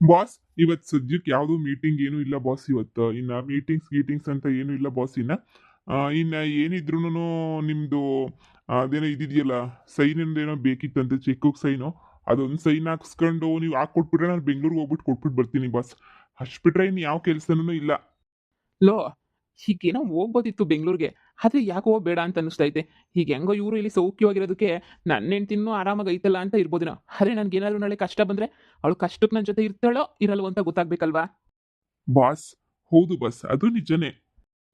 Boss ಇವತ್ತು ಸದ್ಯಕ್ಕೆ ಯಾವುದು ಮೀಟಿಂಗ್ ಏನೂ ಇಲ್ಲ ಬಾಸ್ ಇವತ್ತು. ಇನ್ನು ಮೀಟಿಂಗ್ಸ್ ಗೀಟಿಂಗ್ಸ್ ಅಂತ ಏನೂ ಇಲ್ಲ ಬಾಸ್ ಇನ್ನ. ಇನ್ನು ಏನಿದ್ರು ನಿಮ್ಮದು ಅದೇನೋ ಇದಿದೆಯಲ್ಲ ಸೈನ್ ಏನೋ ಬೇಕಿತ್ತಂತೆ ಚೆಕ್ಕಿಗೆ ಸೈನು ಅದೊಂದು ಸೈನ್ ಹಾಕ್ಸ್ಕೊಂಡು ನೀವು ಹಾಕೊಟ್ಬಿಟ್ರೆ ನಾನು ಬೆಂಗಳೂರಿಗೆ ಹೋಗ್ಬಿಟ್ಟು ಕೊಟ್ಬಿಟ್ಟು ಬರ್ತೀನಿ ಬಾಸ್ ಅಷ್ಟು ಬಿಟ್ರೆ ಇನ್ನು ಯಾವ ಕೆಲಸನೂ ಇಲ್ಲ. ಲೋ, ಹೀಗೇನೋ ಹೋಗ್ಬೋದಿತ್ತು ಬೆಂಗಳೂರಿಗೆ. ಆದರೆ ಯಾಕೋ ಬೇಡ ಅಂತ ಅನಿಸ್ತೈತೆ ಹೀಗೆ ಹೆಂಗೋ ಇವರು ಇಲ್ಲಿ ಸೌಖ್ಯವಾಗಿರೋದಕ್ಕೆ ನನ್ನ ಹೆಂಡ್ತಿನೂ ಆರಾಮಾಗಿ ಐತಲ್ಲ ಅಂತ ಇರ್ಬೋದೇನೋ. ಅರೆ ಏನಾದರೂ ನಾಳೆ ಕಷ್ಟ ಬಂದರೆ ಅವಳು ಕಷ್ಟಕ್ಕೆ ನನ್ನ ಜೊತೆ ಇರ್ತಾಳೋ ಇರಲ್ವೋ ಅಂತ ಗೊತ್ತಾಗ್ಬೇಕಲ್ವಾ? ಬಾಸ್ ಹೌದು ಬಾಸ್ ಅದು ನಿಜನೇ.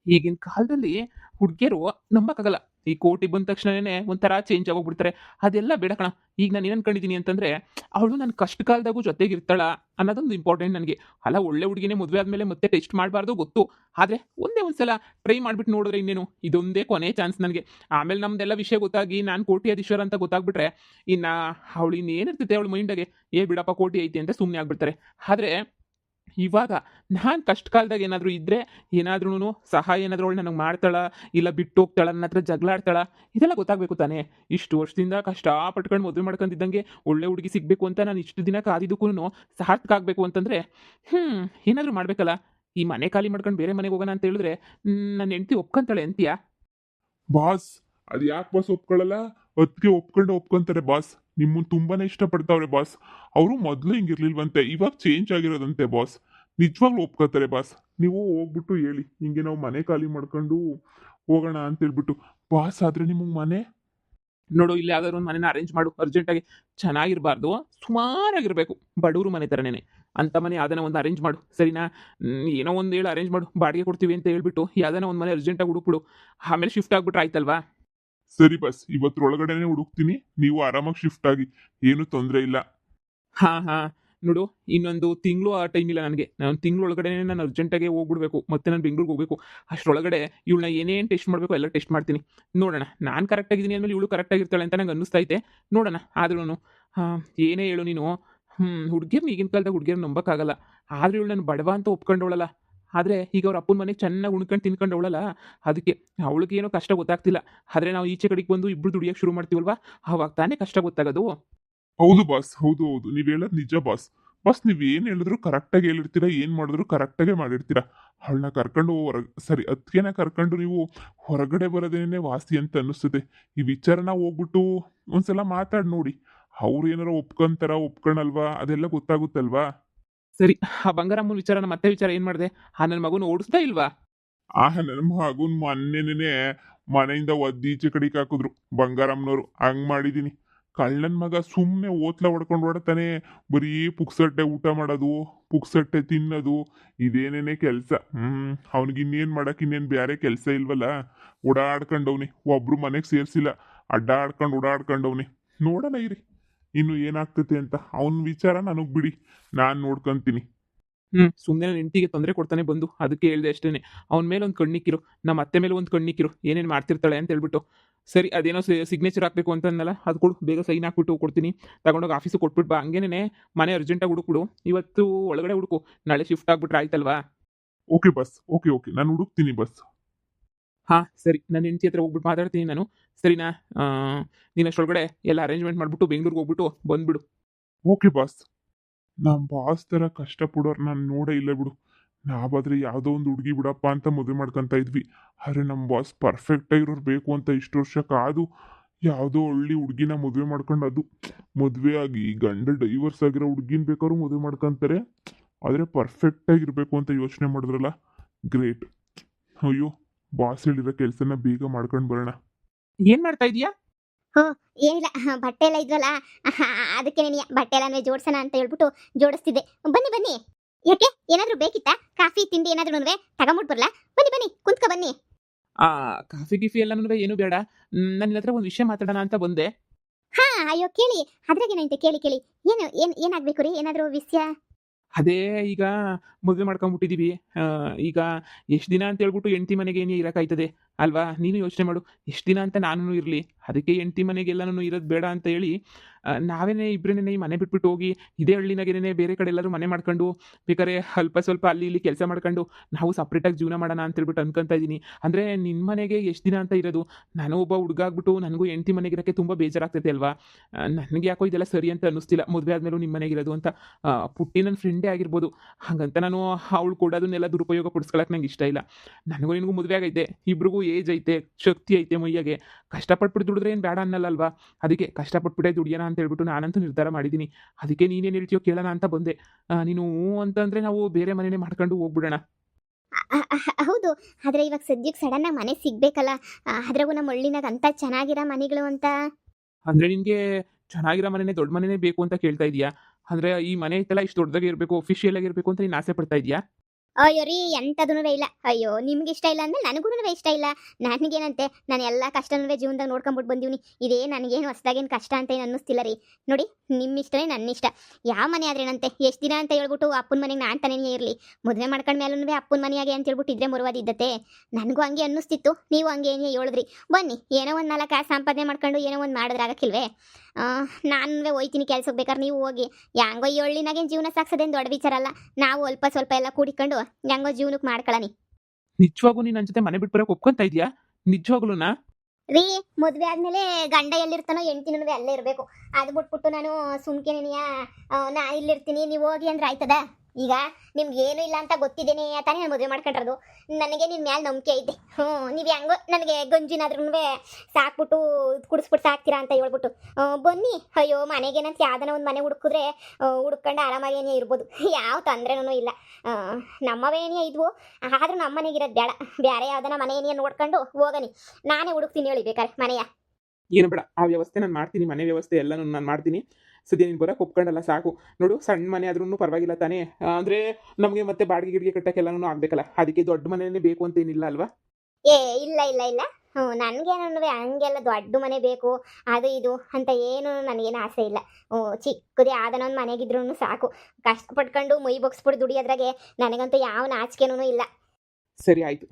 ಈಗಿನ ಕಾಲದಲ್ಲಿ ಹುಡುಗಿಯರು ನಂಬಕ್ಕಾಗಲ್ಲ. ಈ ಕೋಟಿ ಬಂದ ತಕ್ಷಣನೇ ಒಂಥರ ಚೇಂಜ್ ಆಗೋಗ್ಬಿಡ್ತಾರೆ. ಅದೆಲ್ಲ ಬೇಡ ಕಣ. ಈಗ ನಾನು ಏನು ಅನ್ಕೊಂಡಿದ್ದೀನಿ ಅಂತಂದರೆ, ಅವಳು ನನ್ನ ಕಷ್ಟ ಕಾಲದಾಗೂ ಜೊತೆಗಿರ್ತಾಳ ಅನ್ನೋದೊಂದು ಇಂಪಾರ್ಟೆಂಟ್ ನನಗೆ. ಅಲ್ಲ, ಒಳ್ಳೆ ಹುಡುಗಿನೇ ಮದುವೆ ಆದಮೇಲೆ ಮತ್ತೆ ಟೆಸ್ಟ್ ಮಾಡಬಾರ್ದು ಗೊತ್ತು. ಆದರೆ ಒಂದೇ ಒಂದು ಸಲ ಟ್ರೈ ಮಾಡಿಬಿಟ್ಟು ನೋಡಿದ್ರೆ ಇನ್ನೇನು? ಇದೊಂದೇ ಕೊನೆ ಚಾನ್ಸ್ ನನಗೆ. ಆಮೇಲೆ ನಮ್ದೆಲ್ಲ ವಿಷಯ ಗೊತ್ತಾಗಿ ನಾನು ಕೋಟಿ ಅಧೀಶ್ವರ ಅಂತ ಗೊತ್ತಾಗ್ಬಿಟ್ರೆ, ಇನ್ನು ಅವಳು ಇನ್ನೇನಿರ್ತೈತೆ ಅವಳು ಮೈಂಡಾಗೆ ಏ, ಬಿಡಪ್ಪ, ಕೋಟಿ ಐತಿ ಅಂತ ಸುಮ್ಮನೆ ಆಗ್ಬಿಡ್ತಾರೆ. ಆದರೆ ಇವಾಗ ನಾನು ಕಷ್ಟ ಕಾಲದಾಗ ಏನಾದರೂ ಇದ್ದರೆ ಏನಾದ್ರೂ ಸಹಾಯ ಏನಾದರೂ ಅವಳು ನನಗೆ ಮಾಡ್ತಾಳ ಇಲ್ಲ ಬಿಟ್ಟು ಹೋಗ್ತಾಳ ನನ್ನ ಹತ್ರ ಜಗಳಾಡ್ತಾಳ ಇದೆಲ್ಲ ಗೊತ್ತಾಗಬೇಕು ತಾನೇ. ಇಷ್ಟು ವರ್ಷದಿಂದ ಕಷ್ಟಪಟ್ಕೊಂಡು ಮದುವೆ ಮಾಡ್ಕೊಂಡಿದ್ದಂಗೆ ಒಳ್ಳೆ ಹುಡುಗಿ ಸಿಗಬೇಕು ಅಂತ ನಾನು ಇಷ್ಟು ದಿನ ಕಾದಿದ್ದಕ್ಕೂ ಸಾರ್ಥಕ ಆಗಬೇಕು ಅಂತಂದರೆ ಹ್ಞೂ ಏನಾದರೂ ಮಾಡಬೇಕಲ್ಲ. ಈ ಮನೆ ಖಾಲಿ ಮಾಡ್ಕೊಂಡು ಬೇರೆ ಮನೆಗೆ ಹೋಗೋಣ ಅಂತ ಹೇಳಿದ್ರೆ ನನ್ನ ಹೆಂಡತಿ ಒಪ್ಕೊಂತಾಳೆ ಅಂತೀಯಾ? ಬಾಸ್, ಅದು ಯಾಕೆ ಬಾಸ್ ಒಪ್ಕೊಳ್ಳಲ್ಲ ಅದಕ್ಕೆ ಒಪ್ಕೊಂಡು ಒಪ್ಕೊಂತಾರೆ ಬಾಸ್. ನಿಮ್ಮನ್ನು ತುಂಬಾನೇ ಇಷ್ಟಪಡ್ತಾವ್ರೆ ಬಾಸ್. ಅವರು ಮೊದಲು ಹಿಂಗಿರ್ಲಿಲ್ವಂತೆ, ಇವಾಗ ಚೇಂಜ್ ಆಗಿರೋದಂತೆ ಬಾಸ್. ನಿಜವಾಗ್ಲೂ ಒಪ್ಕೋತಾರೆ ಬಾಸ್ ನೀವು ಹೋಗ್ಬಿಟ್ಟು ಹೇಳಿ. ಹಿಂಗೆ ನಾವು ಮನೆ ಖಾಲಿ ಮಾಡ್ಕೊಂಡು ಹೋಗೋಣ ಅಂತ ಹೇಳ್ಬಿಟ್ಟು. ಬಾಸ್ ಆದ್ರೆ ನಿಮಗೆ ಮನೆ? ನೋಡು, ಇಲ್ಲಿ ಯಾವ್ದಾದ್ರು ಒಂದು ಮನೆನ ಅರೇಂಜ್ ಮಾಡು. ಅರ್ಜೆಂಟಾಗಿ ಚೆನ್ನಾಗಿರಬಾರ್ದು. ಸುಮಾರಾಗಿರಬೇಕು. ಬಡವರು ಮನೆ ಥರನೇ ಅಂಥ ಮನೆ ಯಾವ್ದಾನ ಒಂದು ಅರೇಂಜ್ ಮಾಡು. ಸರಿನಾ? ಏನೋ ಒಂದು ಹೇಳಿ ಅರೇಂಜ್ ಮಾಡು. ಬಾಡಿಗೆ ಕೊಡ್ತೀವಿ ಅಂತ ಹೇಳ್ಬಿಟ್ಟು ಯಾವ್ದಾನ ಒಂದು ಮನೆ ಅರ್ಜೆಂಟಾಗಿ ಹುಡುಕ್ಬಿಡು. ಆಮೇಲೆ ಶಿಫ್ಟ್ ಆಗ್ಬಿಟ್ರೆ ಆಯ್ತಲ್ವಾ? ಸರಿ ಬಸ್ ಇವತ್ತರೊಳಗಡೆನೆ ಹುಡುಕ್ತೀನಿ. ನೀವು ಆರಾಮಾಗಿ ಶಿಫ್ಟ್ ಆಗಿ. ಏನು ತೊಂದರೆ ಇಲ್ಲ. ಹಾಂ ಹಾಂ. ನೋಡು, ಇನ್ನೊಂದು ತಿಂಗಳು ಆ ಟೈಮ್ ಇಲ್ಲ ನನಗೆ. ನಾನು ತಿಂಗಳೊಳಗಡೆ ನಾನು ಅರ್ಜೆಂಟಾಗೆ ಹೋಗ್ಬಿಡ್ಬೇಕು, ಮತ್ತೆ ನಾನು ಬೆಂಗಳೂರಿಗೆ ಹೋಗಬೇಕು. ಅಷ್ಟರೊಳಗಡೆ ಇವಳನ್ನ ಏನೇನು ಟೆಸ್ಟ್ ಮಾಡಬೇಕು ಎಲ್ಲ ಟೆಸ್ಟ್ ಮಾಡ್ತೀನಿ. ನೋಡೋಣ, ನಾನು ಕರೆಕ್ಟಾಗಿದ್ದೀನಿ ಅಂದಮೇಲೆ ಇವಳು ಕರೆಕ್ಟಾಗಿರ್ತಾಳೆ ಅಂತ ನಂಗೆ ಅನ್ನಿಸ್ತೈತೆ ನೋಡೋಣ ಆದ್ರೂ ಏನೇ ಹೇಳು ನೀನು ಹ್ಞೂ ಹುಡುಗಿರ್ನ ಈಗಿನ ಕಾಲದಾಗ ಹುಡುಗಿಯರ್ ನಂಬಕ್ಕಾಗಲ್ಲ. ಆದ್ರೆ ಇವಳು ನಾನು ಬಡವ ಅಂತ ಒಪ್ಕೊಂಡವಳಲ್ಲ. ಆದರೆ ಈಗ ಅವ್ರ ಅಪ್ಪನ ಮನೆಗೆ ಚೆನ್ನಾಗಿ ಉಣ್ಕೊಂಡು ತಿನ್ಕೊಂಡವಳಲ್ಲ. ಅದಕ್ಕೆ ಅವಳಿಗೆ ಏನೋ ಕಷ್ಟ ಗೊತ್ತಾಗ್ತಿಲ್ಲ. ಆದರೆ ನಾವು ಈಚೆ ಕಡೆಗೆ ಬಂದು ಇಬ್ಬರು ದುಡಿಯೋಕ್ಕೆ ಶುರು ಮಾಡ್ತೀವಲ್ವಾ? ಅವಾಗ ತಾನೇ ಕಷ್ಟ ಗೊತ್ತಾಗೋದು. ಹೌದು ಬಾಸ್ ಹೌದು ಹೌದು. ನೀವು ಹೇಳೋದು ನಿಜ ಬಾಸ್ ಬಾಸ್ ನೀವು ಏನು ಹೇಳಿದ್ರು ಕರೆಕ್ಟಾಗಿ ಹೇಳಿರ್ತೀರಾ ಏನು ಮಾಡಿದ್ರು ಕರೆಕ್ಟಾಗೆ ಮಾಡಿರ್ತೀರಾ. ಅವಳನ್ನ ಕರ್ಕೊಂಡು ಹೊರ ಸರಿ ಅದಕ್ಕೇನ ಕರ್ಕೊಂಡು ನೀವು ಹೊರಗಡೆ ಬರೋದೇನೆ ವಾಸಿ ಅಂತ ಅನ್ನಿಸ್ತದೆ. ಈ ವಿಚಾರನ ಹೋಗ್ಬಿಟ್ಟು ಒಂದ್ಸಲ ಮಾತಾಡಿ ನೋಡಿ. ಅವ್ರು ಏನಾರ ಒಪ್ಕೊಂತಾರ ಒಪ್ಕೊಳಲ್ವಾ? ಅದೆಲ್ಲ ಗೊತ್ತಾಗುತ್ತಲ್ವಾ? ಸರಿ ಆ ಬಂಗಾರಮ್ಮನ ವಿಚಾರನ ಮತ್ತೆ ವಿಚಾರ ಏನು ಮಾಡಿದೆ? ಆ ನನ್ನ ಮಗುನ ಓಡಿಸ್ತಾ ಇಲ್ವಾ? ಆ ನನ್ನ ಮಗುನ ಮೊನ್ನೆನೇ ಮನೆಯಿಂದ ಒದ್ದೀಚೆ ಕಡಿಗೆ ಹಾಕಿದ್ರು. ಬಂಗಾರಮ್ಮನವರು ಹಂಗೆ ಮಾಡಿದೀನಿ. ಕಳ್ಳನ್ ಮಗ ಸುಮ್ಮನೆ ಓತ್ಲ ಹೊಡ್ಕೊಂಡು ಹೊಡ್ತಾನೆ ಬರೀ ಪುಕ್ಸಟ್ಟೆ ಊಟ ಮಾಡೋದು, ಪುಕ್ಸಟ್ಟೆ ತಿನ್ನೋದು, ಇದೇನೇನೆ ಕೆಲಸ. ಹ್ಮ್, ಅವ್ನಿಗೆ ಇನ್ನೇನ್ ಮಾಡಕ್, ಇನ್ನೇನ್ ಬೇರೆ ಕೆಲಸ ಇಲ್ವಲ್ಲ? ಓಡಾಡ್ಕೊಂಡವ್ನಿ. ಒಬ್ರು ಮನೆಗೆ ಸೇರ್ಸಿಲ್ಲ. ಅಡ್ಡಾಡ್ಕೊಂಡು ಓಡಾಡ್ಕೊಂಡವ್ನಿ. ನೋಡಲ್ಲ ಇರಿ. ಇನ್ನು ಏನಾಗ್ತೈತೆ ಅಂತ. ಅವನ ವಿಚಾರ ನನಗೆ ಬಿಡಿ. ನಾನು ನೋಡ್ಕೊಂತೀನಿ. ಹ್ಞೂ ಸುಮ್ಮನೆ ನನ್ನ ಹೆಂಡತಿಗೆ ತೊಂದರೆ ಕೊಡ್ತಾನೆ ಬಂದು ಅದಕ್ಕೆ ಹೇಳಿದೆ ಅಷ್ಟೇ ಅವನ ಮೇಲೆ ಒಂದು ಕಣ್ಣಿಕ್ಕಿರು ನಮ್ಮ ಅತ್ತೆ ಮೇಲೆ ಒಂದು ಕಣ್ಣಿಕ್ಕಿರು ಏನೇನು ಮಾಡ್ತಿರ್ತಾಳೆ ಅಂತ ಹೇಳ್ಬಿಟ್ಟು. ಸರಿ ಅದೇನೋ ಸಿಗ್ನೇಚರ್ ಹಾಕಬೇಕು ಅಂತ ಅದು ಕೊಡು ಬೇಗ ಸೈನ್ ಹಾಕ್ಬಿಟ್ಟು ಕೊಡ್ತೀನಿ. ತಗೊಂಡೋಗಿ ಆಫೀಸಿಗೆ ಕೊಟ್ಬಿಟ್ಟು ಬಾ ಹಂಗೇನೆ ಮನೆ ಅರ್ಜೆಂಟಾಗಿ ಹುಡುಕ್ಬಿಡು. ಇವತ್ತು ಒಳಗಡೆ ಹುಡುಕು ನಾಳೆ ಶಿಫ್ಟ್ ಆಗ್ಬಿಟ್ರೆ ಆಯ್ತಲ್ವಾ? ಓಕೆ ಬಸ್ ಓಕೆ ಓಕೆ ನಾನು ಹುಡುಕ್ತೀನಿ ಬಸ್ ಹಾಂ ಸರಿ. ನನ್ನ ಹೆಂಡತಿ ಹತ್ರ ಹೋಗ್ಬಿಟ್ಟು ಮಾತಾಡ್ತೀನಿ ನಾನು. ಸರಿನಾ? ನೀನು ಅಷ್ಟೊಳಗಡೆ ಎಲ್ಲ ಅರೇಂಜ್ಮೆಂಟ್ ಮಾಡಿಬಿಟ್ಟು ಬೆಂಗಳೂರಿಗೆ ಹೋಗ್ಬಿಟ್ಟು ಬಂದ್ಬಿಡು. ಓಕೆ ಬಾಸ್ ನಮ್ಮ ಬಾಸ್ ಥರ ಕಷ್ಟಪಡೋರು ನಾನು ನೋಡೇ ಇಲ್ಲ ಬಿಡು. ನಾವಾದರೆ ಯಾವುದೋ ಒಂದು ಹುಡುಗಿ ಬಿಡಪ್ಪ ಅಂತ ಮದುವೆ ಮಾಡ್ಕೊಂತ ಇದ್ವಿ. ಆದರೆ ನಮ್ಮ ಬಾಸ್ ಪರ್ಫೆಕ್ಟ್ ಆಗಿರೋರು ಬೇಕು ಅಂತ ಇಷ್ಟು ವರ್ಷ ಕಾದು ಯಾವುದೋ ಹಳ್ಳಿ ಹುಡುಗಿನ ಮದುವೆ ಮಾಡ್ಕೊಂಡು ಅದು ಮದುವೆ ಆಗಿ ಗಂಡ ಡೈವರ್ಸ್ ಆಗಿರೋ ಹುಡುಗಿನ ಬೇಕಾದ್ರೂ ಮದುವೆ ಮಾಡ್ಕೊಂತಾರೆ. ಆದರೆ ಪರ್ಫೆಕ್ಟ್ ಆಗಿರ್ಬೇಕು ಅಂತ ಯೋಚನೆ ಮಾಡಿದ್ರಲ್ಲ? ಗ್ರೇಟ್ ಅಯ್ಯೋ ಬಾಸ್ ಹೇಳಿರೋ ಕೆಲಸನ ಬೇಗ ಮಾಡ್ಕೊಂಡು ಬರೋಣ. ಏನು ಮಾಡ್ತಾ ಇದೀಯಾ ಏನಿಲ್ಲ ಹ, ಬಟ್ಟೆ ಎಲ್ಲ ಇದ್ವಲ್ಲ ಅದಕ್ಕೆ ನೀನು ಬಟ್ಟೆ ಎಲ್ಲ ಜೋಡಿಸೋಣ ಅಂತ ಹೇಳ್ಬಿಟ್ಟು ಜೋಡಿಸ್ತಿದ್ದೆ. ಬನ್ನಿ ಬನ್ನಿ. ಯಾಕೆ? ಏನಾದರೂ ಬೇಕಿತ್ತಾ? ಕಾಫಿ ತಿಂಡಿ ಏನಾದ್ರೂ ತಗೊಂಬಿಟ್ಟು ಬರಲ್ಲ ಬನ್ನಿ ಬನ್ನಿ ಕುಂತ್ಕೊ ಬನ್ನಿ. ಆ ಕಾಫಿ ಗಿಫಿ ಎಲ್ಲ ನನಗೆ ಏನು ಬೇಡ. ನನ್ನ ಹತ್ರ ಒಂದು ವಿಷಯ ಮಾತಾಡೋಣ ಅಂತ ಬಂದೆ. ಹಾ ಅಯ್ಯೋ ಕೇಳಿ. ಅದ್ರಾಗೇನಂತೆ ಕೇಳಿ ಕೇಳಿ. ಏನು ಏನು ಏನಾಗಬೇಕು ರೀ? ಏನಾದರೂ ವಿಷಯ? ಅದೇ ಈಗ ಮದುವೆ ಮಾಡ್ಕೊಂಬಿಟ್ಟಿದ್ದೀವಿ ಈಗ ಎಷ್ಟು ದಿನ ಅಂತ ಹೇಳ್ಬಿಟ್ಟು ಹೆಂಡತಿ ಮನೆಗೆ ಏನೇ ಇರೋಕ್ಕಾಯ್ತದೆ ಅಲ್ವಾ? ನೀನು ಯೋಚನೆ ಮಾಡು. ಇಷ್ಟು ದಿನ ಅಂತ ನಾನು ಇರಲಿ. ಅದಕ್ಕೆ ಹೆಂಡ್ತಿ ಮನೆಗೆಲ್ಲನೂ ಇರೋದು ಬೇಡ ಅಂತ ಹೇಳಿ ನಾವೇನೇ ಇಬ್ಬರೇನೇ ಈ ಮನೆ ಬಿಟ್ಬಿಟ್ಟು ಹೋಗಿ, ಇದೇ ಹಳ್ಳಿನಾಗೇನೆ ಬೇರೆ ಕಡೆ ಎಲ್ಲರೂ ಮನೆ ಮಾಡ್ಕೊಂಡು ಬೇಕಾದ್ರೆ ಅಲ್ಪ ಸ್ವಲ್ಪ ಅಲ್ಲಿ ಇಲ್ಲಿ ಕೆಲಸ ಮಾಡ್ಕೊಂಡು, ನಾವು ಸಪ್ರೇಟಾಗಿ ಜೀವನ ಮಾಡೋಣ ಅಂತ ಹೇಳ್ಬಿಟ್ಟು ಅನ್ಕೊಂತ ಇದ್ದೀನಿ ಅಂದರೆ ನಿನ್ನ ಮನೆಗೆ ಎಷ್ಟು ದಿನ ಅಂತ ಇರೋದು? ನಾನು ಒಬ್ಬ ಹುಡುಗ ಆಗ್ಬಿಟ್ಟು ನನಗೂ ಹೆಂಡ್ತಿ ಮನೆಗಿರೋಕ್ಕೆ ತುಂಬ ಬೇಜಾರಾಗ್ತೈತೆ ಅಲ್ವಾ? ನನಗೆ ಯಾಕೋ ಇದೆಲ್ಲ ಸರಿ ಅಂತ ಅನ್ನಿಸ್ತಿಲ್ಲ. ಮದುವೆ ಆದಮೇಲೂ ನಿಮ್ಮ ಮನೆಗಿರೋದು ಅಂತ. ಪುಟ್ಟಿ ನನ್ನ ಫ್ರೆಂಡೇ ಆಗಿರ್ಬೋದು. ಹಾಗಂತ ನಾನು ಅವಳು ಕೊಡೋದನ್ನೆಲ್ಲ ದುರುಪಯೋಗ ಪಡಿಸ್ಕೊಳಕ್ಕೆ ನಂಗೆ ಇಷ್ಟ ಇಲ್ಲ. ನನಗೂ ನಿನಗೂ ಮದುವೆ ಆಗೈತೆ. ಇಬ್ರಿಗೂ ಏಜ್ ಐತೆ ಶಕ್ತಿ ಐತೆ ಮೈಯಾಗೆ. ಕಷ್ಟಪಟ್ಬಿಟ್ಟು ದುಡಿದ್ರೆ ಏನು ಬೇಡ ಅನ್ನಲ್ಲ ಅಲ್ವಾ ಅದಕ್ಕೆ ಕಷ್ಟಪಟ್ಬಿಟ್ಟೆ ದುಡಿಯೋಣ ಅಂತ ಹೇಳ್ಬಿಟ್ಟು ನಾನಂತೂ ನಿರ್ಧಾರ ಮಾಡಿದ್ದೀನಿ. ಅದಕ್ಕೆ ನೀನೇನು ಹೇಳ್ತೀಯೋ ಕೇಳೋಣ ಅಂತ ಬಂದೆ. ನೀನು ಅಂತಂದ್ರೆ ನಾವು ಬೇರೆ ಮನೆನೇ ಮಾಡ್ಕೊಂಡು ಹೋಗ್ಬಿಡೋಣ. ಹೌದು. ಆದ್ರೆ ಇವಾಗ ಸದ್ಯಕ್ಕೆ ಸಡನ್ ಆಗಿ ಮನೆ ಸಿಗಬೇಕಲ್ಲ. ಅದ್ರಾಗೂ ನಮ್ಮ ಹಳ್ಳಿನಾಗ ಅಂತ ಚೆನ್ನಾಗಿರೋ ಮನೆಗಳು ಅಂತ. ಅಂದರೆ ನಿನಗೆ ಚೆನ್ನಾಗಿರೋ ಮನೆನೇ ದೊಡ್ಡ ಮನೆನೇ ಬೇಕು ಅಂತ ಕೇಳ್ತಾ ಇದೀಯಾ? ಅಂದರೆ ಈ ಮನೆ ಐತಲ್ಲ ಇಷ್ಟು ದೊಡ್ಡದಾಗಿ ಇರಬೇಕು ಅಫಿಷಿಯಲ್ ಆಗಿರಬೇಕು ಅಂತ ನೀನು ಆಸೆ ಪಡ್ತಾ ಇದೆಯಾ? ಅಯ್ಯೋ ರೀ ಎಂಥದೂ ಇಲ್ಲ. ಅಯ್ಯೋ ನಿಮ್ಗೆ ಇಷ್ಟ ಇಲ್ಲ ಅಂದ್ರೆ ನನಗೂ ಇಷ್ಟ ಇಲ್ಲ. ನನಗೇನಂತೆ, ನಾನು ಎಲ್ಲ ಕಷ್ಟನೂ ಜೀವನದಾಗ ನೋಡ್ಕೊಂಬಿಟ್ಟು ಬಂದೀವಿ ಇದೇ ನನಗೇನು ಹೊಸ್ದಾಗೇನು ಕಷ್ಟ ಅಂತ ಏನು ಅನ್ನಿಸ್ತಿಲ್ಲ ರೀ. ನೋಡಿ ನಿಮ್ಮ ಇಷ್ಟನೇ ನನ್ನ ಇಷ್ಟ ಯಾವ ಮನೆ ಆದ್ರೆ ಏನಂತೆ ಎಷ್ಟು ದಿನ ಅಂತ ಹೇಳ್ಬಿಟ್ಟು ಅಪ್ಪನ ಮನೆಗೆ ನಾನು ತಾನೇ ಇರಲಿ. ಮದುವೆ ಮಾಡ್ಕೊಂಡ ಮೇಲೂ ಅಪ್ಪನ ಮನೆಯಾಗೆ ಅಂತ ಹೇಳ್ಬಿಟ್ಟು ಇದ್ರೆ ಮುರುವಾದಿದ್ದತೆ ನನಗೂ ಹಂಗೆ ಅನ್ನಿಸ್ತಿತ್ತು. ನೀವು ಹಂಗೆ ಏನೇ ಹೇಳಿದ್ರಿ? ಬನ್ನಿ, ಏನೋ ಒಂದು ನಾಲ್ಕು ಸಂಪಾದನೆ ಮಾಡ್ಕೊಂಡು ಏನೋ ಒಂದು ಮಾಡಿದ್ರಾಗಕ್ಕಿಲ್ವೇ ನಾನು ಹೋಯ್ತೀನಿ ಕೆಲಸಕ್ಕೆ ಬೇಕಾದ್ರೆ ನೀವು ಹೋಗಿ. ಹ್ಯಾಂಗೋ ಈ ಹಳ್ಳಿನಾಗೇನು ಜೀವನ ಸಾಕ್ಸೋದೇನು ದೊಡ್ಡ ವಿಚಾರ ಅಲ್ಲ. ನಾವು ಅಲ್ಪ ಸ್ವಲ್ಪ ಎಲ್ಲ ಕೂಡಿಕೊಂಡು ಹೆಂಗೋ ಜೀವನಕ್ಕೆ ಮಾಡ್ಕೊಳ್ಳಿ ನಿಜವಾಗೂ ನೀನ್ ನನ್ ಜೊತೆ ಮನೆ ಬಿಟ್ಟು ಬರಕ್ ಒಪ್ಕೊಂತ ಇದ್ಯಾ? ನಿಜವಾಗ್ಲೂನಾ ರೀ ಮದ್ವೆ ಆದ್ಮೇಲೆ ಗಂಡ ಎಲ್ಲಿರ್ತಾನೋ ಹೆಂಡ್ತಿನೂ ಅಲ್ಲೇ ಇರಬೇಕು. ಅದು ಬಿಟ್ಬಿಟ್ಟು ನಾನು ಸುಮ್ಕೆನೆಯ ನಾ ಇಲ್ಲಿರ್ತೀನಿ ನೀವು ಹೋಗಿ ಅಂದ್ರೆ ಆಯ್ತದ? ಈಗ ನಿಮ್ಗೆ ಏನು ಇಲ್ಲ ಅಂತ ಗೊತ್ತಿದ್ದೇನೆ ತಾನೇ ನಾನು ಮದುವೆ ಮಾಡ್ಕೊಂಡ್ರದು. ನನಗೆ ನಿನ್ನ ಮ್ಯಾಲೆ ನಂಬಿಕೆ ಐತೆ. ಹ್ಞೂ ನೀವು ಹೆಂಗೋ ನನಗೆ ಗಂಜಿನಾದ್ರೂ ಸಾಕ್ಬಿಟ್ಟು ಕುಡಿಸ್ಬಿಟ್ಟು ಸಾಕ್ತೀರಾ ಅಂತ ಹೇಳ್ಬಿಟ್ಟು. ಬನ್ನಿ. ಅಯ್ಯೋ, ಮನೆಗೆ ಏನಂತ ಯಾವ್ದನ ಒಂದು ಮನೆ ಹುಡುಕಿದ್ರೆ ಹುಡ್ಕೊಂಡು ಆರಾಮಾಗಿ ಏನೇ ಇರ್ಬೋದು. ಯಾವ ತೊಂದರೆನೂ ಇಲ್ಲ. ನಮ್ಮವೇನೇ ಇದ್ವು, ಆದ್ರೂ ನಮ್ಮ ಮನೆಗಿರೋದು ಬೇಡ. ಬೇರೆ ಯಾವ್ದನ ಮನೆ ಏನೇ ನೋಡ್ಕೊಂಡು ಹೋಗನಿ. ನಾನೇ ಹುಡುಕ್ತೀನಿ ಹೇಳಿ ಬೇಕಾರೆ, ಮನೆಯ. ಏನು ಬೇಡ, ಆ ವ್ಯವಸ್ಥೆ ನಾನು ಮಾಡ್ತೀನಿ, ಮನೆ ವ್ಯವಸ್ಥೆ ಎಲ್ಲನೂ ನಾನು ಮಾಡ್ತೀನಿ. ಸದ್ಯ ನೀನು ಬರೋಕೆ ಒಪ್ಕೊಂಡಲ್ಲ ಸಾಕು. ನೋಡು, ಸಣ್ಣ ಮನೆ ಆದ್ರೂ ಪರವಾಗಿಲ್ಲ ತಾನೇ. ಅಂದ್ರೆ ನಮಗೆ ಮತ್ತೆ ಬಾಡಿಗೆ ಗಿಡಿಗೆ ಕಟ್ಟಕ್ಕೆಲ್ಲನೂ ಆಗ್ಬೇಕಲ್ಲ. ಅದಕ್ಕೆ ದೊಡ್ಡ ಮನೆಯೇ ಬೇಕು ಅಂತ ಏನಿಲ್ಲ ಅಲ್ವಾ? ಏ, ಇಲ್ಲ ಇಲ್ಲ ಇಲ್ಲ. ಹ್ಞೂ ನನಗೇನು ಹಂಗೆಲ್ಲ ದೊಡ್ಡ ಮನೆ ಬೇಕು, ಅದು ಇದು ಅಂತ ಏನು ನನಗೇನು ಆಸೆ ಇಲ್ಲ. ಹ್ಞೂ, ಚಿಕ್ಕದೇ ಆದನೊಂದು ಮನೆಗಿದ್ರೂ ಸಾಕು. ಕಷ್ಟಪಟ್ಕೊಂಡು ಮೈ ಬಗ್ಸ್ಬಿಟ್ಟು ದುಡಿಯೋದ್ರಾಗೆ ನನಗಂತೂ ಯಾವ ನಾಚಿಕೆನೂ ಇಲ್ಲ. ಸರಿ ಆಯಿತು.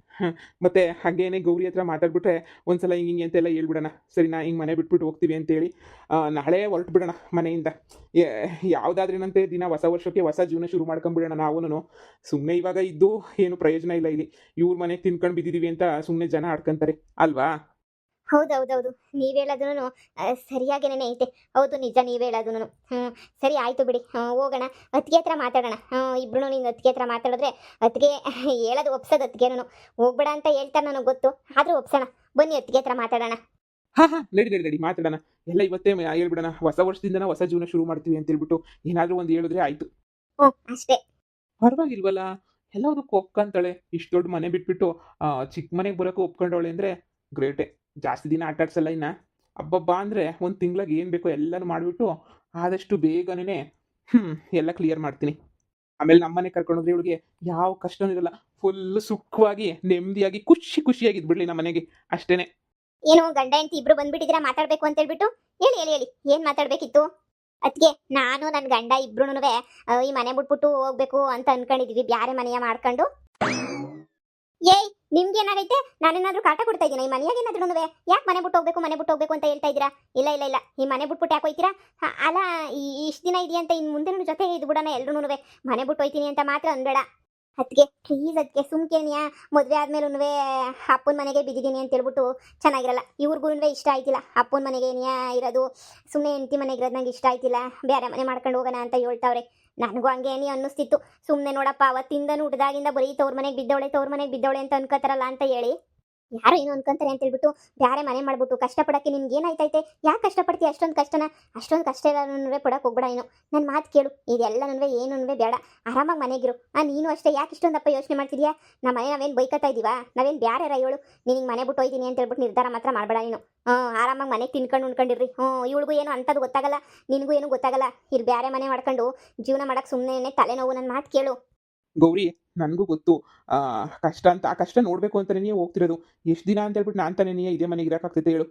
ಮತ್ತೆ ಹಾಗೇನೆ ಗೌರಿ ಹತ್ರ ಮಾತಾಡ್ಬಿಟ್ರೆ ಒಂದ್ಸಲ ಹಿಂಗೆ ಹಿಂಗೆ ಅಂತೆಲ್ಲ ಹೇಳ್ಬಿಡೋಣ. ಸರಿ, ನಾ ಹಿಂಗೆ ಮನೆ ಬಿಟ್ಬಿಟ್ಟು ಹೋಗ್ತೀವಿ ಅಂತೇಳಿ. ನಾಳೆ ಹೊರಟು ಬಿಡೋಣ ಮನೆಯಿಂದ ಯಾವುದಾದ್ರೇನಂತೆ ದಿನ ಹೊಸ ವರ್ಷಕ್ಕೆ ಹೊಸ ಜೀವನ ಶುರು ಮಾಡ್ಕೊಂಬಿಡೋಣ ನಾವುನು ಸುಮ್ಮನೆ ಇವಾಗ ಇದ್ದು ಏನು ಪ್ರಯೋಜನ ಇಲ್ಲ ಇಲ್ಲಿ. ಇವ್ರ ಮನೆಗೆ ತಿನ್ಕೊಂಡು ಬಿದ್ದಿದ್ದೀವಿ ಅಂತ ಸುಮ್ಮನೆ ಜನ ಆಡ್ಕೊಂತಾರೆ. ಅಲ್ವಾ? ಹೌದೌದೌದು. ನೀವು ಹೇಳೋದೂ ಸರಿಯಾಗೇನೆ ಐತೆ. ಹೌದು ನಿಜ ನೀವು ಹೇಳೋದೂ ಹ್ಞೂ ಸರಿ ಆಯಿತು ಬಿಡಿ. ಹೋಗೋಣ. ಅತ್ತಿಗೆ ಹತ್ರ ಮಾತಾಡೋಣ. ಇಬ್ರು ನಿಂಗೆ ಅತ್ತಿಗೆ ಹತ್ರ ಮಾತಾಡಿದ್ರೆ ಅತ್ತಿಗೆ ಹೇಳೋದು ಒಪ್ಸೋದು ಅತ್ತಿಗೆನೂ ಹೋಗ್ಬೇಡ ಅಂತ ಹೇಳ್ತಾರೆ ನನಗೆ ಗೊತ್ತು. ಆದರೂ ಒಪ್ಸೋಣ. ಬನ್ನಿ ಅತ್ತಿಗೆ ಹತ್ರ ಮಾತಾಡೋಣ. ಹಾಂ ಹಾಂ ನಡಿ ನಡಿ ನಡಿ ಮಾತಾಡೋಣ. ಎಲ್ಲ ಇವತ್ತೇ ಹೇಳ್ಬಿಡೋಣ. ಹೊಸ ವರ್ಷದಿಂದನ ಹೊಸ ಜೀವನ ಶುರು ಮಾಡ್ತೀವಿ ಅಂತ ಹೇಳ್ಬಿಟ್ಟು ಏನಾದರೂ ಒಂದು ಹೇಳಿದ್ರೆ ಆಯಿತು. ಓ ಅಷ್ಟೇ. ಪರವಾಗಿಲ್ವಲ್ಲ? ಎಲ್ಲದಕ್ಕೂ ಒಪ್ಕೊಂತಾಳೆ ಇಷ್ಟು ದೊಡ್ಡ ಮನೆ ಬಿಟ್ಬಿಟ್ಟು ಚಿಕ್ಕ ಮನೆಗೆ ಬರೋಕೆ ಒಪ್ಕೊಂಡವಳೆ ಅಂದರೆ ಗ್ರೇಟೆ. ಜಾಸ್ತಿ ದಿನ ಆಟ ಆಡ್ಸಲ್ಲ ಇನ್ನ. ಹಬ್ಬಬ್ಬ ಅಂದರೆ ಒಂದು ತಿಂಗ್ಳಿಗೆ ಏನು ಬೇಕೋ ಎಲ್ಲನೂ ಮಾಡಿಬಿಟ್ಟು ಆದಷ್ಟು ಬೇಗನೆ ಹ್ಞೂ ಎಲ್ಲ ಕ್ಲಿಯರ್ ಮಾಡ್ತೀನಿ. ಆಮೇಲೆ ನಮ್ಮನೆ ಕರ್ಕೊಂಡೋದ್ರೆ ಇವಳಿಗೆ ಯಾವ ಕಷ್ಟನೂ ಇರಲ್ಲ. ಫುಲ್ ಸುಖವಾಗಿ ನೆಮ್ಮದಿಯಾಗಿ ಖುಷಿ ಖುಷಿಯಾಗಿ ಇದ್ಬಿಡ್ಲಿ ನಮ್ಮ ಮನೆಗೆ. ಅಷ್ಟೇನೆ. ಏನು ಗಂಡ, ಹೆಂಡತಿ ಇಬ್ರು ಬಂದ್ಬಿಟ್ಟಿದ್ದೀರಾ ಮಾತಾಡ್ಬೇಕು ಅಂತ ಹೇಳ್ಬಿಟ್ಟು. ಹೇಳಿ ಹೇಳಿ ಹೇಳಿ, ಏನ್ ಮಾತಾಡ್ಬೇಕಿತ್ತು? ಅದಕ್ಕೆ ನಾನು ನನ್ನ ಗಂಡ ಇಬ್ರು ಈ ಮನೆ ಬಿಟ್ಬಿಟ್ಟು ಹೋಗ್ಬೇಕು ಅಂತ ಅನ್ಕೊಂಡಿದೀವಿ. ಬ್ಯಾರೆ ಮನೆಯ ಮಾಡ್ಕೊಂಡು. ಏಯ್ ನಿಮ್ಗೆ ಏನಾಗೈತೆ? ನಾನೇನಾದ್ರೂ ಕಾಟ ಕೊಡ್ತಾ ಇದ್ದೀನಿ? ಈ ಮನೆಯಾಗ ಏನಾದ್ರೂ ಯಾಕೆ ಮನೆ ಬಿಟ್ಟು ಹೋಗ್ಬೇಕು, ಮನೆ ಬಿಟ್ಟು ಹೋಗ್ಬೇಕು ಅಂತ ಹೇಳ್ತಾ ಇದ್ದೀರಾ? ಇಲ್ಲ ಇಲ್ಲ ಇಲ್ಲ. ಈ ಮನೆ ಬಿಟ್ಬಿಟ್ಟು ಯಾಕೆ ಹೋಯ್ತೀರಾ? ಅಲ್ಲ, ಈ ಇಷ್ಟು ದಿನ ಇದೆಯಂತ ಇನ್ನು ಮುಂದೆ ಜೊತೆ ಇದು ಬಿಡೋಣ ಎಲ್ಲರೂ ಮನೆ ಬಿಟ್ಟು ಹೋಯ್ತೀನಿ ಅಂತ ಮಾತ್ರ ಅನ್ಬೇಡ. ಅದಕ್ಕೆ ಪ್ಲೀಸ್ ಅದಕ್ಕೆ ಸುಮ್ಕೇನಿಯಾ ಮದುವೆ ಆದ್ಮೇಲೂ ಅಪ್ಪನ ಮನೆಗೆ ಬಿದ್ದಿದ್ದೀನಿ ಅಂತ ಹೇಳ್ಬಿಟ್ಟು ಚೆನ್ನಾಗಿರಲ್ಲ. ಇವ್ರಿಗೂ ಇಷ್ಟ ಆಯ್ತಿಲ್ಲ. ಅಪ್ಪನ ಮನೆಗೆ ಏನಿಯಾ ಇರೋದು? ಸುಮ್ಮನೆ ಹೆಂಡತಿ ಮನೆಗೆ ಇರೋದು ನಂಗೆ ಇಷ್ಟ ಆಯ್ತಿಲ್ಲ. ಬೇರೆ ಮನೆ ಮಾಡ್ಕೊಂಡು ಹೋಗೋಣ ಅಂತ ಹೇಳ್ತಾವ್ರೆ. ನನಗೂ ಹಂಗೆ ಏನಿ ಅನ್ನಿಸ್ತಿತ್ತು. ಸುಮ್ಮನೆ ನೋಡಪ್ಪ, ಅವತ್ತಿಂದ ಹುಡ್ದಾಗಿಂದ ಬರೀ ತವ್ರ ಮನೆಗೆ ಬಿದ್ದವಳೆ, ತವ್ರ ಮನೆಗೆ ಬಿದ್ದವಳೆ ಅಂತ ಅನ್ಕೋತಾರಲ್ಲ ಅಂತ ಹೇಳಿ. ಯಾರೋ ಏನು ಅನ್ಕೊಂತಾರೆ ಅಂತ ಹೇಳ್ಬಿಟ್ಟು ಬೇರೆ ಮನೆ ಮಾಡ್ಬಿಟ್ಟು ಕಷ್ಟಪಡಕ್ಕೆ ನಿನ್ಗೆ ಏನಾಯ್ತೈತೆ? ಯಾಕೆ ಕಷ್ಟಪಡ್ತೀಯ? ಅಷ್ಟೊಂದು ಕಷ್ಟನ? ಅಷ್ಟೊಂದು ಕಷ್ಟ ಎಲ್ಲ ಪಡಕ್ಕೆ ಹೋಗ್ಬೇಡ ಏನು. ನನ್ನ ಮಾತು ಕೇಳು. ಇದೆಲ್ಲ ಏನು ಬೇಡ. ಆರಾಮಾಗಿ ಮನೆಗಿರು. ಆ, ನೀನು ಅಷ್ಟೇ ಯಾಕೆ ಇಷ್ಟೊಂದಪ್ಪ ಯೋಚನೆ ಮಾಡ್ತಿದ್ಯಾ? ನಮ್ಮ ಮನೆ ನಾವೇನು ಬೈಕತ್ತಾ ಇದೀವಾ? ನಾವೇನು ಬ್ಯಾರೆ ಹೇಳು ನಿನಗೆ ಮನೆ ಬಿಟ್ಟು ಹೋಯ್ತೀನಿ ಅಂತ ಹೇಳ್ಬಿಟ್ಟು ನಿರ್ಧಾರ ಮಾತ್ರ ಮಾಡಬೇಡ ನೀನು. ಹ್ಞೂ, ಆರಾಮಾಗಿ ಮನೆಗೆ ತಿನ್ಕೊಂಡು ಉಣ್ಕೊಂಡಿರ್ರಿ. ಹ್ಞೂ, ಇವಳಿಗೂ ಏನು ಅಂಥದ್ದು ಗೊತ್ತಾಗಲ್ಲ. ನಿನಗೂ ಏನು ಗೊತ್ತಾಗಲ್ಲ. ಇಲ್ಲಿ ಬೇರೆ ಮನೆ ಮಾಡ್ಕೊಂಡು ಜೀವನ ಮಾಡಕ್ಕೆ ಸುಮ್ಮನೆ ತಲೆನೋವು. ನನ್ನ ಮಾತು ಕೇಳು. ಗೌರಿ, ನನಗೂ ಗೊತ್ತು. ಕಷ್ಟ ಅಂತ, ಆ ಕಷ್ಟ ನೋಡಬೇಕು ಅಂತಲೇ ಹೋಗ್ತಿರೋದು. ಎಷ್ಟು ದಿನ ಅಂತ ಹೇಳ್ಬಿಟ್ಟು ನಾನು ತಾನೇ ಇದೇ ಮನೆಗೆ ಇರೋಕ್ಕಾಗ್ತೈತೆ ಹೇಳು.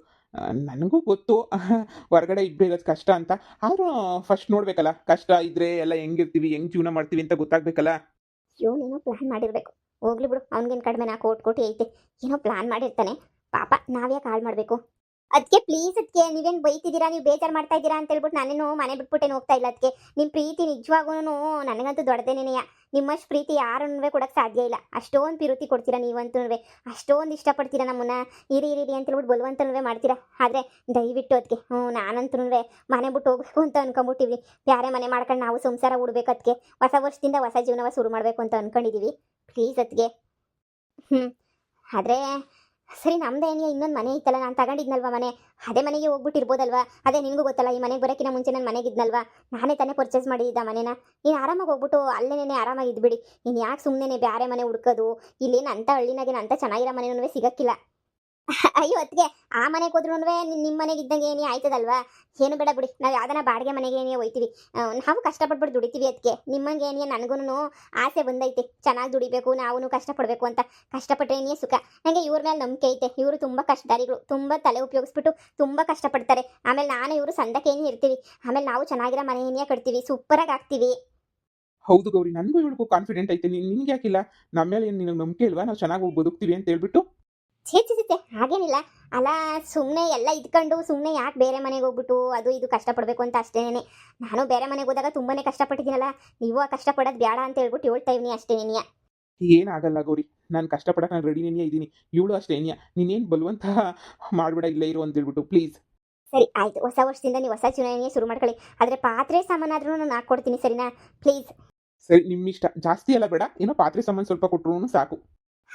ನನಗೂ ಗೊತ್ತು. ಹೊರಗಡೆ ಇಬ್ಬರು ಇರೋದು ಕಷ್ಟ ಅಂತ. ಆದರೂ ಫಸ್ಟ್ ನೋಡಬೇಕಲ್ಲ, ಕಷ್ಟ ಇದ್ರೆ ಎಲ್ಲ ಹೆಂಗಿರ್ತೀವಿ, ಹೆಂಗ್ ಜೀವನ ಮಾಡ್ತೀವಿ ಅಂತ ಗೊತ್ತಾಗಬೇಕಲ್ಲ? ಏನೋ ಪ್ಲಾನ್ ಮಾಡಿರ್ಬೇಕು. ಹೋಗ್ಲಿ ಬಿಡು, ಅವ್ನಿಗೇನು ಕಡಿಮೆ ನಾ ಕೋಟಿ ಕೋಟಿ ಐತೆ. ಏನೋ ಪ್ಲಾನ್ ಮಾಡಿರ್ತಾನೆ. ಪಾಪ, ನಾವ್ಯಾಕೆ ಹಾಳು ಮಾಡಬೇಕು? ಅದಕ್ಕೆ ಪ್ಲೀಸ್ ಅದಕ್ಕೆ ನೀವೇನು ಬೈತಿದ್ದೀರಾ, ನೀವು ಬೇಜಾರು ಮಾಡ್ತಾ ಇದ್ದೀರಾ ಅಂತ ಹೇಳ್ಬಿಟ್ಟು ನಾನೇನು ಮನೆ ಬಿಟ್ಬಿಟ್ಟೇನು ಹೋಗ್ತಾ ಇಲ್ಲ ಅದಕ್ಕೆ ನಿಮ್ಮ ಪ್ರೀತಿ ನಿಜವಾಗೂ ನನಗಂತೂ ದೊಡ್ಡದೇನೇನೆಯ ನಿಮ್ಮಷ್ಟು ಪ್ರೀತಿ ಯಾರನ್ನೂ ಕೊಡಕ್ಕೆ ಸಾಧ್ಯ ಇಲ್ಲ. ಅಷ್ಟೊಂದು ಪ್ರೀತಿ ಕೊಡ್ತೀರಾ ನೀವಂತೂ ಅಷ್ಟೊಂದು ಇಷ್ಟಪಡ್ತೀರಾ ನಮ್ಮನ್ನ. ಇರಿ ಇರಿ ಅಂತ ಹೇಳ್ಬಿಟ್ಟು ಬಲವಂತನೂ ಮಾಡ್ತೀರಾ. ಆದರೆ ದಯವಿಟ್ಟು ಅದಕ್ಕೆ ಹ್ಞೂ ನಾನಂತೂ ಮನೆ ಬಿಟ್ಟು ಹೋಗ್ಬೇಕು ಅಂತ ಅನ್ಕೊಂಬಿಟ್ಟಿವಿ ಬೇರೆ ಮನೆ ಮಾಡ್ಕೊಂಡು ನಾವು ಸಂಸಾರ ಉಡ್ಬೇಕು ಅದಕ್ಕೆ ಹೊಸ ವರ್ಷದಿಂದ ಹೊಸ ಜೀವನವ ಶುರು ಮಾಡಬೇಕು ಅಂತ ಅನ್ಕೊಂಡಿದೀವಿ. ಪ್ಲೀಸ್ ಅದಕ್ಕೆ ಹ್ಞೂ ಆದರೆ ಸರಿ, ನಮ್ದು ಏನಿಯ ಇನ್ನೊಂದು ಮನೆ ಇತ್ತಲ್ಲ, ನಾನು ತಗೊಂಡಿದ್ನಲ್ವಾ ಮನೆ? ಅದೇ ಮನೆಗೆ ಹೋಗ್ಬಿಟ್ಟಿರ್ಬೋದಲ್ವಾ? ಅದೇ ನಿನಗೂ ಗೊತ್ತಲ್ಲ, ಈ ಮನೆಗೆ ಬರೋಕ್ಕಿಂತ ಮುಂಚೆ ನನ್ನ ಮನೆಗಿದ್ನಲ್ವಾ ನಾನೇ ತಾನೇ ಪರ್ಚೇಸ್ ಮಾಡಿದ್ದ ಮನೆನ. ನೀನು ಆರಾಮಾಗಿ ಹೋಗ್ಬಿಟ್ಟು ಅಲ್ಲೇನೇ ಆರಾಮಾಗಿ ಇದ್ಬಿಡಿ. ನೀನು ಯಾಕೆ ಸುಮ್ಮನೆ ಬೇರೆ ಮನೆ ಹುಡ್ಕೋದು? ಇಲ್ಲೇನು ಅಂತ ಹಳ್ಳಿನಾಗೇನು ಅಂತ ಚೆನ್ನಾಗಿರೋ ಮನೆನೂ ಸಿಗಕ್ಕಿಲ್ಲ. ಅಯ್ಯೋ ಅದಕ್ಕೆ ಆ ಮನೆಗೆ ಅಂದ್ರೆ ನಿಮ್ಮ ಮನೆಗೆ ಇದ್ದಂಗೆ ಏನೇ ಆಯ್ತದಲ್ವಾ? ಏನು ಬೇಡ ಬಿಡಿ, ನಾವು ಯಾವ್ದನ ಬಾಡಿಗೆ ಮನೆಗೆ ಏನೇ ಹೋಯ್ತೀವಿ. ನಾವು ಕಷ್ಟಪಟ್ಬಿಟ್ಟು ದುಡಿತೀವಿ ಅದಕ್ಕೆ ನಿಮ್ಮಂಗೆ ಏನೇ ನನಗೂ ಆಸೆ ಬಂದೈತೆ. ಚೆನ್ನಾಗಿ ದುಡಿಬೇಕು ನಾವು ಕಷ್ಟಪಡಬೇಕು ಅಂತ ಕಷ್ಟಪಟ್ಟರೆ ಏನೇ ಸುಖ. ನನಗೆ ಇವ್ರ ಮೇಲೆ ನಂಬಿಕೆ ಐತೆ. ಇವರು ತುಂಬ ಕಷ್ಟದಾರಿಗಳು, ತುಂಬ ತಲೆ ಉಪಯೋಗಿಸ್ಬಿಟ್ಟು ತುಂಬ ಕಷ್ಟಪಡ್ತಾರೆ. ಆಮೇಲೆ ನಾನು ಇವರು ಸಂದಕ್ಕೆ ಏನೇ ಇರ್ತೀವಿ. ಆಮೇಲೆ ನಾವು ಚೆನ್ನಾಗಿರೋ ಮನೆ ಏನೇ ಕಟ್ತೀವಿ, ಸೂಪರಾಗಿ ಆಗ್ತೀವಿ. ಹೌದು ಗೌರಿ, ನನಗೂ ಇವಳಿಗೂ ಕಾನ್ಫಿಡೆಂಟ್ ಐತೆ. ನಿನ್ ನಿನ್ಗೆ ಯಾಕಿಲ್ಲ ನಮ್ಮ ಮೇಲೆ ಏನು, ನಿನಗೆ ನಂಬಿಕೆ ಇಲ್ವಾ? ನಾವು ಚೆನ್ನಾಗಿ ಬದುಕ್ತೀವಿ ಅಂತ ಹೇಳ್ಬಿಟ್ಟು ಛೇ ಛೇ ಹಾಗೇನಿಲ್ಲ. ಅಲ್ಲ ಸುಮ್ಮನೆ ಎಲ್ಲ ಇದ್ಕೊಂಡು ಸುಮ್ಮನೆ ಯಾಕೆ ಬೇರೆ ಮನೆಗೆ ಹೋಗ್ಬಿಟ್ಟು ಅದು ಇದು ಕಷ್ಟಪಡಬೇಕು ಅಂತ ಅಷ್ಟೇನೆ ನಾನು ಬೇರೆ ಮನೆಗೆ ಹೋದಾಗ ತುಂಬಾನೇ ಕಷ್ಟಪಟ್ಟಿದ್ದೀನಲ್ಲ. ನೀವು ಆ ಕಷ್ಟಪಡೋದು ಬೇಡ ಅಂತ ಹೇಳ್ಬಿಟ್ಟು ಹೇಳ್ತಾ ಇವ್ನಿ ಅಷ್ಟೇನೇನಿಯ ಏನಾಗಲ್ಲ ಗೌರಿ. ನಾನು ಕಷ್ಟಪಡಕ್ಕೆ ನಾನು ರೆಡಿನೇ ಇದ್ದೀನಿ. ಇವಳು ಅಷ್ಟೇ ಏನಿಯ ನೀನೇನು ಬಲವಂತ ಮಾಡಬೇಡ ಇಲ್ಲೇ ಇರು ಅಂತ ಹೇಳ್ಬಿಟ್ಟು ಪ್ಲೀಸ್ ಸರಿ ಆಯ್ತು. ಹೊಸ ವರ್ಷದಿಂದ ನೀವು ಹೊಸ ಚುನಾವಣೆ ಶುರು ಮಾಡ್ಕೊಳ್ಳಿ. ಆದರೆ ಪಾತ್ರೆ ಸಾಮಾನಾದ್ರೂ ನಾನು ಹಾಕ್ಕೊಡ್ತೀನಿ ಸರಿನಾ? ಪ್ಲೀಸ್ ಸರಿ ನಿಮ್ಮಿಷ್ಟ. ಜಾಸ್ತಿ ಎಲ್ಲ ಬೇಡ. ಏನೋ ಪಾತ್ರೆ ಸಾಮಾನು ಸ್ವಲ್ಪ ಕೊಟ್ಟರು ಸಾಕು.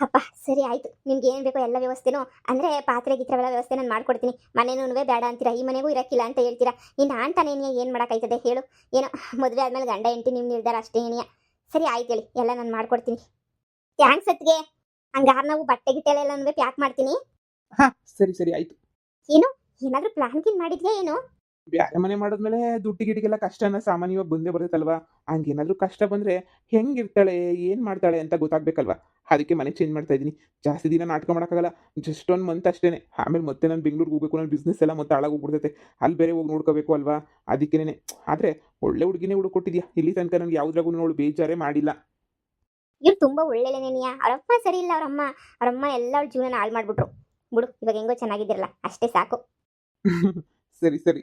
ಅಪ್ಪ ಸರಿ ಆಯ್ತು. ನಿಮ್ಗೆ ಏನು ಬೇಕೋ ಎಲ್ಲ ವ್ಯವಸ್ಥೆನೂ ಅಂದರೆ ಪಾತ್ರೆ ಗಿತ್ರೆಗಳ ವ್ಯವಸ್ಥೆ ನಾನು ಮಾಡ್ಕೊಡ್ತೀನಿ. ಮನೆನೂ ಬೇಡ ಅಂತೀರಾ? ಈ ಮನೆಗೂ ಇರಕ್ಕಿಲ್ಲ ಅಂತ ಹೇಳ್ತೀರಾ? ಇನ್ನು ನಾನು ತಾನೇನಿಯ ಏನು ಮಾಡೋಕ್ಕಾಯ್ತದೆ ಹೇಳು. ಏನೋ ಮದುವೆ ಆದಮೇಲೆ ಗಂಡ ಹೆಂಡತಿ ನಿಮ್ಮ ನಿರ್ಧಾರ ಅಷ್ಟೇ ಏನಿಯ. ಸರಿ ಆಯ್ತು ಹೇಳಿ ಎಲ್ಲ ನಾನು ಮಾಡ್ಕೊಡ್ತೀನಿ. ಥ್ಯಾಂಕ್ಸ್ ಅತ್ತಿಗೆ. ಹಂಗಾರೆ ನಾವು ಬಟ್ಟೆ ಗಿಟ್ಟೆ ಎಲ್ಲ ಪ್ಯಾಕ್ ಮಾಡ್ತೀನಿ. ಹಾಂ ಸರಿ ಸರಿ ಆಯಿತು. ಏನಾದರೂ ಪ್ಲಾನ್ ಗಿನ್ ಮಾಡಿದ್ಯಾ ಏನು? ಬ್ಯಾರೆ ಮನೆ ಮಾಡಿದ್ಮೇಲೆ ದುಡ್ಡು ಗಿಡಿಗೆಲ್ಲ ಕಷ್ಟನ ಸಾಮಾನ್ಯವಾಗಿ ಬಂದೇ ಬರುತ್ತಲ್ವಾ? ಹಂಗೇನಾದ್ರೂ ಕಷ್ಟ ಬಂದರೆ ಹೆಂಗಿರ್ತಾಳೆ ಏನು ಮಾಡ್ತಾಳೆ ಅಂತ ಗೊತ್ತಾಗ್ಬೇಕಲ್ವಾ? ಅದಕ್ಕೆ ಮನೆ ಚೇಂಜ್ ಮಾಡ್ತಾ ಇದ್ದೀನಿ. ಜಾಸ್ತಿ ದಿನ ನಾಟಕ ಮಾಡೋಕ್ಕಾಗಲ್ಲ. ಜಸ್ಟ್ ಒಂದು ಮಂತ್ ಅಷ್ಟೇನೆ. ಆಮೇಲೆ ಮತ್ತೆ ನಾನು ಬೆಂಗ್ಳೂರಿಗೆ ಹೋಗ್ಬೇಕು ನನ್ನ ಬಿಸ್ನೆಸ್ ಎಲ್ಲ ಮತ್ತೆ ಹಾಳಾಗೋಗ್ಬಿಡ್ತೈತೆ ಅಲ್ಲಿ ಬೇರೆ ಹೋಗಿ ನೋಡ್ಕೋಬೇಕು ಅಲ್ವಾ? ಅದಕ್ಕೇನೆ. ಆದ್ರೆ ಒಳ್ಳೆ ಹುಡುಗಿನೇ ಹುಡುಕೊಟ್ಟಿದ್ಯಾ ಇಲ್ಲಿ ತನಕ ನನಗೆ ಯಾವುದ್ರಾಗೂ ನೋಡು ಬೇಜಾರೇ ಮಾಡಿಲ್ಲ. ಇವ್ರು ತುಂಬಾ ಒಳ್ಳೆಯನೇನಿಯ ಅವರಪ್ಪ ಸರಿ ಇಲ್ಲ ಅವರಮ್ಮ ಅವರಮ್ಮ ಎಲ್ಲ ಅವ್ರ ಜೀವನ ಹಾಳು ಮಾಡ್ಬಿಟ್ರು. ಬಿಡು ಇವಾಗ ಹೆಂಗೋ ಚೆನ್ನಾಗಿದ್ದಿರಲ್ಲ. ಅಷ್ಟೇ ಸಾಕು. ಸರಿ ಸರಿ.